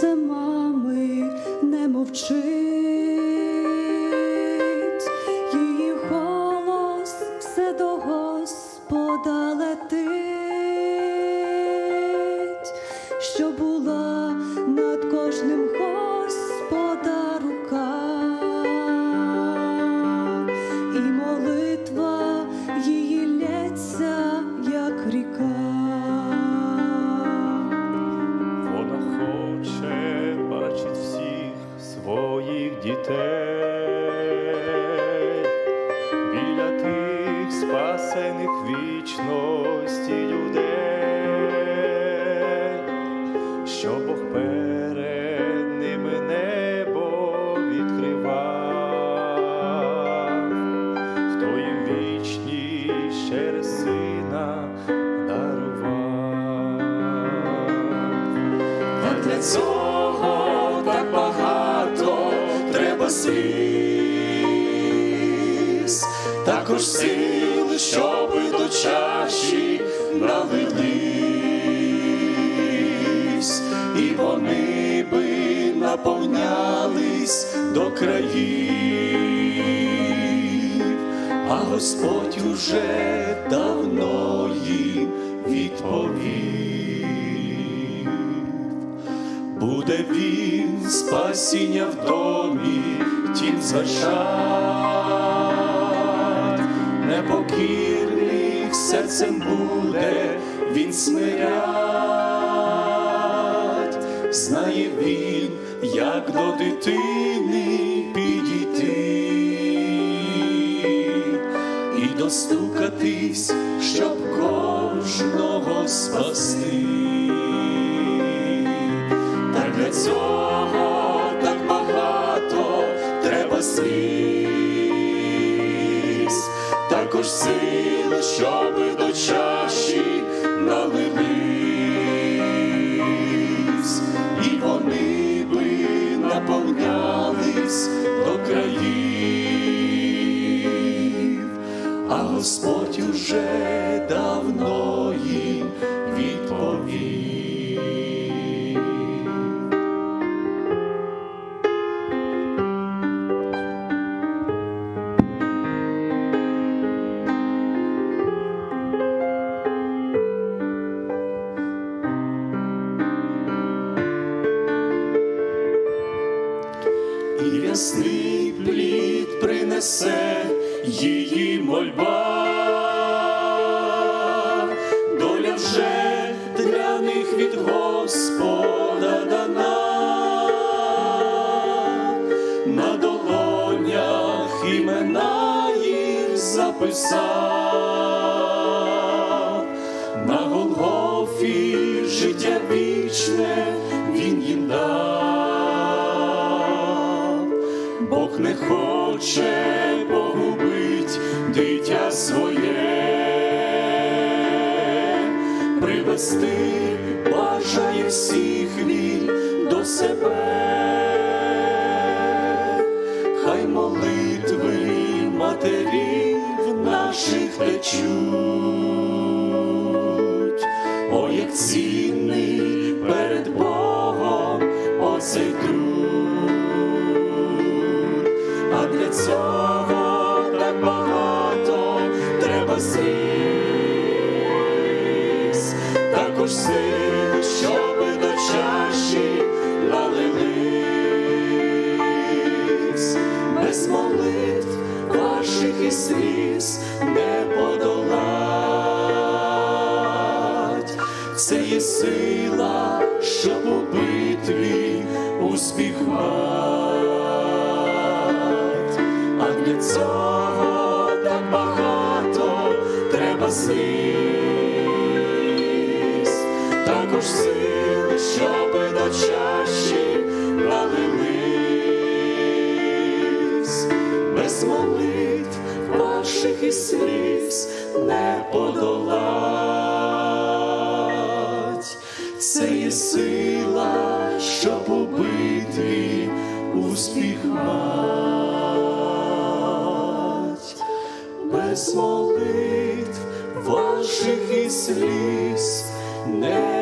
Серце мами не мовчить, її голос все до Господа летить, що була над кожним біля тих спасених вічності людей, що Бог перед ними небо відкривав, хто їм вічність через сина дарував. Для цього треба також сил, щоби до чаші налились, і вони би наповнялись до країв, а Господь уже давно їм відповів буде він спасіння в домі, тім звершать, непокірних серцем буде він смирять, знає він, як до дитини підійти. І достукатись, щоб кожного спасти. Цього так багато треба сліз, також сил, щоби до чаші налились, і вони би наповнялись до країв, а Господь уже давно ясний плід принесе її мольба. Доля вже для них від Господа дана, на долонях імена їх записав, на Голгофі життя вічне Не хоче погубить дитя своє, привести бажає всіх він до себе, хай молитви матерів наших течуть, о, як цінний також сил, щоби до чаші налились, без молитв ваших і сліз не подолать. Це є сила, щоб у битві успіх. А для цього так багато треба сліз, чаші налились, без молитв ваших і сліз не подолать. Це є сила, щоб у успіх мать. Без молитв ваших і сліз не